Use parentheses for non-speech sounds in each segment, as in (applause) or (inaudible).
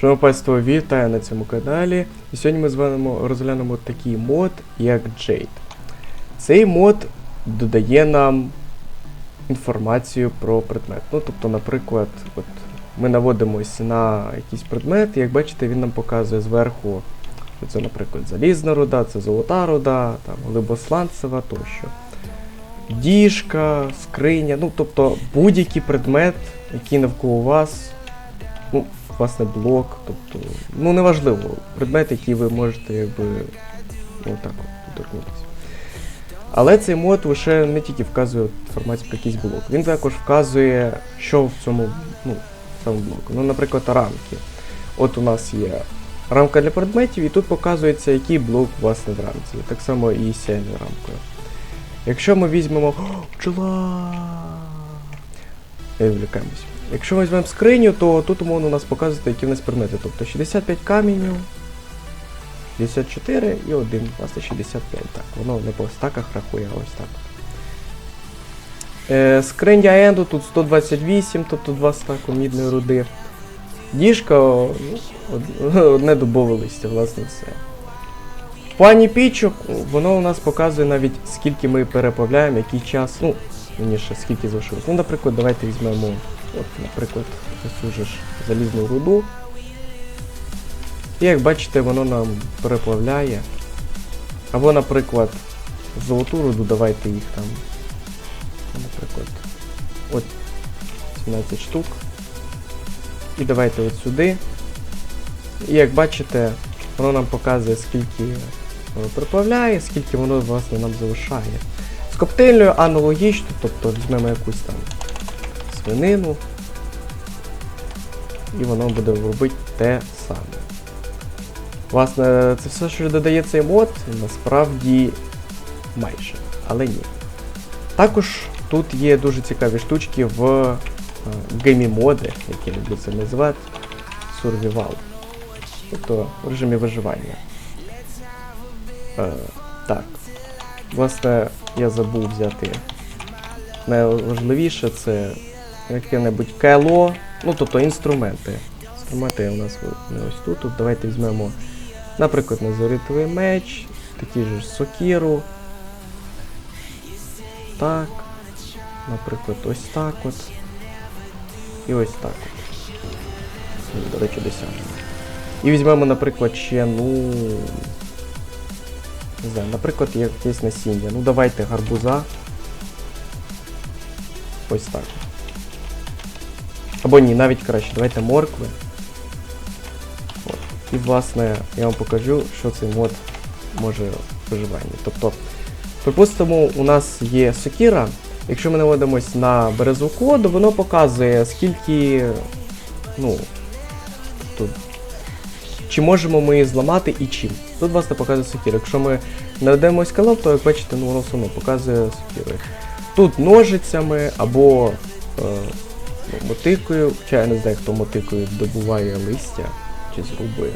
Панство, вітаю на цьому каналі. І сьогодні ми з вами розглянемо такий мод, як Jade. Цей мод додає нам інформацію про предмет. Ну, тобто, наприклад, от ми наводимось на якийсь предмет, і як бачите, він нам показує зверху, що це, наприклад, залізна руда, це золота руда, там, глибосланцева тощо. Діжка, скриня, ну тобто будь-який предмет, який навколо вас, ну, власне, блок, тобто, ну неважливо, предмет, який ви можете якби ну, так от. Але цей мод лише не тільки вказує інформацію про якийсь блок, він також вказує, що в цьому, ну, в цьому блоку. Ну, наприклад, рамки. От у нас є рамка для предметів, і тут показується, який блок власне в рамці. Так само і цією рамкою. Якщо ми візьмемо. Пчела! Не відвлікаємось. Якщо ми візьмемо скриню, то тут умовно у нас показується, які в нас предмети. Тобто 65 каменів, 64 і 1, власне 65. Так, воно не по стаках рахує, а ось так. Е, скриня Енду тут 128, тобто 2 стаку мідної руди. Діжка, ну, (laughs) одне дубове листя, власне, все. В плані пічок воно у нас показує навіть скільки ми переплавляємо, який час, ну, вірніше, скільки залишилось. Ну, наприклад, давайте візьмемо, от, наприклад, ось ж залізну руду. І як бачите, воно нам переплавляє. Або, наприклад, золоту руду, давайте їх там. Наприклад, от 17 штук. І давайте от сюди. І як бачите, воно нам показує, скільки воно приплавляє, скільки воно власне нам залишає. З коктейльною аналогічно, тобто візьмемо якусь там свинину, і воно буде робити те саме. Власне, це все, що додає цей мод, насправді майже, але ні. Також тут є дуже цікаві штучки в е, геймі моди, як я люблю це називати, Survival. Тобто в режимі виживання. Е, так. Власне, я забув взяти. Найважливіше це яке-небудь КЛО, ну тобто інструменти. Інструменти у нас ось тут. Тут давайте візьмемо, наприклад, незорітовий меч, же ж сокіру. Так. Наприклад, ось так от. І ось так от. Ну, До речі, досяжно. І візьмемо, наприклад, ще, ну. Не знаю, наприклад, якесь насіння. Ну давайте гарбуза. Ось так. Або ні, навіть краще, давайте моркви. От. І власне я вам покажу, що цей мод може в виживанні. Тобто, припустимо, у нас є сокіра. Якщо ми наводимось на березу коду, воно показує, скільки. Ну. Тут чи можемо ми її зламати і чим. Тут, власне, показує сокір. Якщо ми наведемось колоб, то як бачите, ну воно все одно показує сокірою. Тут ножицями або е, мотикою, хоча я не знаю, хто мотикою добуває листя чи зрубує.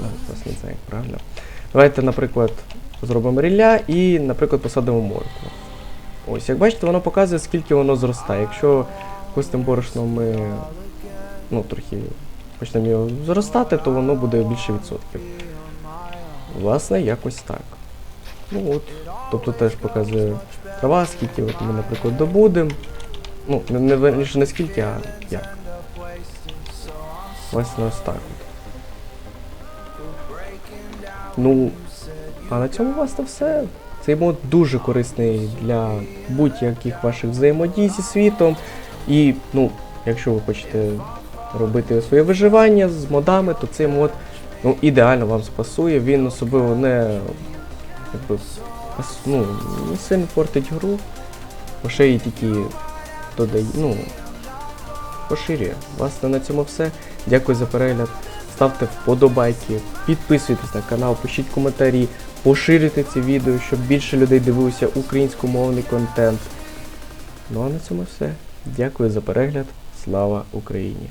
Ну, власне, не знаю, правильно. Давайте, наприклад, зробимо рілля і, наприклад, посадимо моркву. Ось, як бачите, воно показує, скільки воно зростає. Якщо пустим борошном ми ну, трохи почнемо його зростати, то воно буде більше відсотків. Власне, якось так. Ну от. Тобто теж показує трава, скільки от ми, наприклад, добудемо. Ну, не, не скільки, а як. Власне, ось так от. Ну, а на цьому власне все. Цей мод дуже корисний для будь-яких ваших взаємодій зі світом. І, ну, якщо ви хочете робити своє виживання з модами, то цей мод ну, ідеально вам спасує. Він особливо не, якби, ну, не сильно портить гру. Лише її тільки додає, ну, поширює. Власне, на цьому все. Дякую за перегляд. Ставте вподобайки, підписуйтесь на канал, пишіть коментарі, поширюйте це відео, щоб більше людей дивилися українськомовний контент. Ну а на цьому все. Дякую за перегляд. Слава Україні!